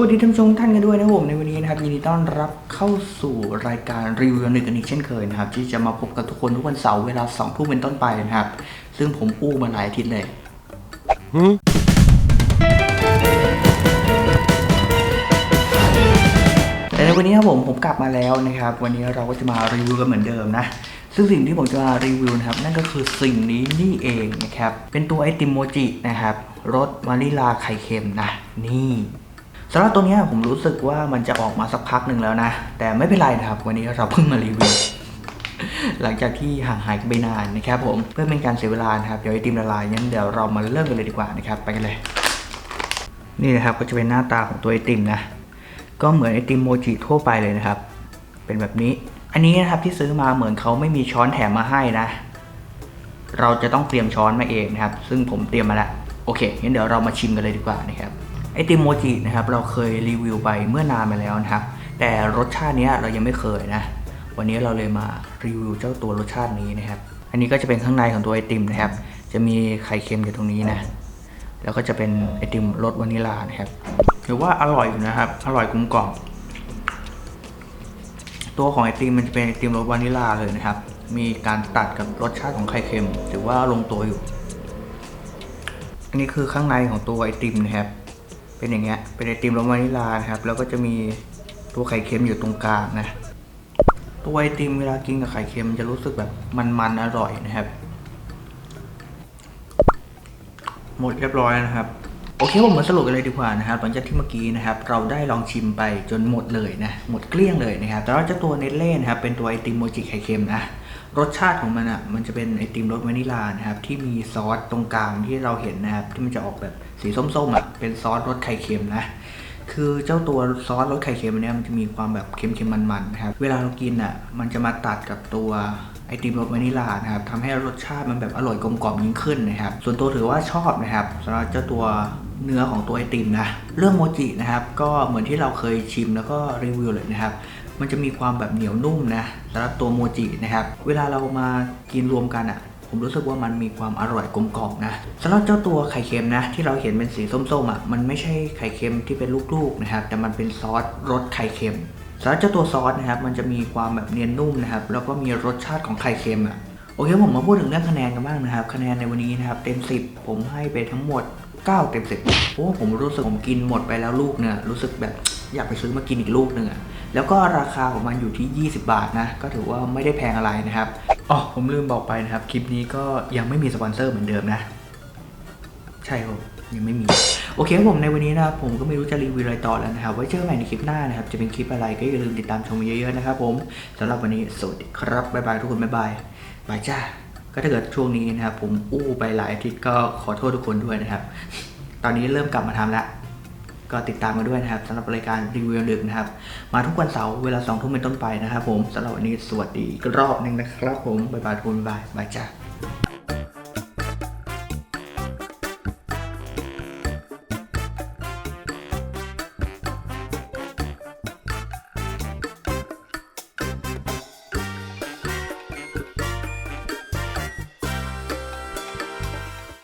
วัสดีท่านผู้ชมทุกท่านกันด้วยนะครับผมในวันนี้นะครับยินดีต้อนรับเข้าสู่รายการรีวิวหนึ่งกันอีกเช่นเคยนะครับที่จะมาพบกับทุกคนทุกวันเสาร์เวลาสองทุ่มเป็นต้นไปนะครับ ซึ่งผมอู้มาหลายอาทิตย์เลยแต่ในวันนี้ครับผมผมกลับมาแล้วนะครับ วันนี้เราก็จะมารีวิวกันเหมือนเดิมนะซึ่งสิ่งที่ผมจะมารีวิวนะครับ นั่นก็คือสิ่งนี้นี่เองนะครับเป็นตัวไอติมโมจินะครับรสวานิลาไข่เค็มนะนี่ สำหรับตัวนี้ผมรู้สึกว่ามันจะออกมาสักพักหนึ่งแล้วนะ แต่ไม่เป็นไรนะครับ วันนี้เราเพิ่งมารีวิวหลังจากที่ห่างหายกันไปนานนะครับผมเพื่อเป็นการเสียเวลานะครับเดี๋ยวไอติมละลายงั้นเดี๋ยวเรามาเริ่มกันเลยดีกว่านะครับไปกันเลย นี่นะครับก็จะเป็นหน้าตาของตัวไอติมนะก็เหมือนไอติมโมจิทั่วไปเลยนะครับ เป็นแบบนี้ อันนี้นะครับที่ซื้อมาเหมือนเขาไม่มีช้อนแถมมาให้นะ เราจะต้องเตรียมช้อนมาเองนะครับ ซึ่งผมเตรียมมาแล้วโอเคงั้นเดี๋ยวเรามาชิมกันเลยดีกว่านะครับ ไอติมโมจินะครับเราเคยรีวิวไปเมื่อนานมาแล้วนะครับ แต่รสชาตินี้เรายังไม่เคยนะ วันนี้เราเลยมารีวิวเจ้าตัวรสชาตินี้นะครับ อันนี้ก็จะเป็นข้างในของตัวไอติมนะครับ จะมีไข่เค็มอยู่ตรงนี้นะ แล้วก็จะเป็นไอติมรสวานิลานะครับหรือว่าอร่อยอยู่นะครับ อร่อยกลมกล่อมตัวของไอติมมันจะเป็นไอติมรสวานิลาเลยนะครับ มีการตัดกับรสชาติของไข่เค็ม ถือว่าลงตัวอยู่ อันนี้คือข้างในของตัวไอติมนะครับ เป็นอย่างเงี้ย เป็นไอติมรสวานิลานะครับ แล้วก็จะมีตัวไข่เค็มอยู่ตรงกลางนะ ตัวไอติมเวลากินกับไข่เค็มมันจะรู้สึกแบบมันๆอร่อยนะครับ หมดเรียบร้อยนะครับ โอเคผมมาสรุปกันเลยดีกว่านะครับ หลังจากที่เมื่อกี้นะครับ เราได้ลองชิมไปจนหมดเลยนะ หมดเกลี้ยงเลยนะครับ แต่ว่าเจ้าตัวเนตเล่นะครับ เป็นตัวไอติมโมจิไข่เค็มนะ รสชาติของมันอะมันจะเป็นไอติมรสวานิลานะครับที่มีซอสตรงกลางที่เราเห็นนะครับที่มันจะออกแบบสีส้มๆอะเป็นซอสรสไข่เค็มนะคือเจ้าตัวซอสรสไข่เค็มนเนี้ยมันจะมีความแบบเค็มๆมันๆนะครับเวลาเรากินอะมันจะมาตัดกับตัวไอติมรสวานิลานะครับทำให้รสชาติมันแบบอร่อยกลมกล่อมยิ่งขึ้นนะครับ ส่วนตัวถือว่าชอบนะครับสำหรับเจ้าตัว เนื้อของตัวไอติมนะ เรื่องโมจินะครับ ก็เหมือนที่เราเคยชิมแล้วก็รีวิวเลยนะครับ มันจะมีความแบบเหนียวนุ่มนะสำหรับตัวโมจินะครับ เวลาเรามากินรวมกันอะ ผมรู้สึกว่ามันมีความอร่อยกลมกล่อมนะสำหรับเจ้าตัวไข่เค็มนะ ที่เราเห็นเป็นสีส้มๆอะ มันไม่ใช่ไข่เค็มที่เป็นลูกๆนะครับ แต่มันเป็นซอสรสไข่เค็มสำหรับเจ้าตัวซอสนะครับ มันจะมีความแบบเนียนนุ่มนะครับ แล้วก็มีรสชาติของไข่เค็มอะ โอเคผมมาพูดถึงเรื่องคะแนนกันบ้างนะครับคะแนนในวันนี้นะครับเต็ม 10 ผมให้ไปทั้งหมด 9 เต็ม 10เพราะว่าผมรู้สึกผมกินหมดไปแล้วลูกเนี่ยรู้สึกแบบอยากไปซื้อมากินอีกลูกหนึ่งอะแล้วก็ราคาของมันอยู่ที่ 20 บาทนะ ก็ถือว่าไม่ได้แพงอะไรนะครับอ๋อผมลืมบอกไปนะครับ คลิปนี้ก็ยังไม่มีสปอนเซอร์เหมือนเดิมนะ ใช่ครับยังไม่มี โอเคผมในวันนี้นะครับผมก็ไม่รู้จะรีวิวอะไรต่อแล้วนะครับ ไว้เจอกันใหม่ในคลิปหน้านะครับ จะเป็นคลิปอะไรก็อย่าลืมติดตามชมเยอะๆนะครับผมสำหรับวันนี้สวัสดีครับบ๊ายบายทุกคนบ๊ายบาย บายจ้าก็ถ้าเกิดช่วงนี้นะครับ ผมอู้ไปหลายอาทิตย์ก็ขอโทษทุกคนด้วยนะครับ ตอนนี้เริ่มกลับมาทำแล้ว ก็ติดตามมาด้วยนะครับสำหรับรายการรีวิวดึกนะครับ มาทุกวันเสาร์เวลาสองทุ่มเป็นต้นไปนะครับ ผมสำหรับวันนี้สวัสดีอีกรอบหนึ่งนะครับ ผมบ๊ายบายทุกคนบายบายจ้า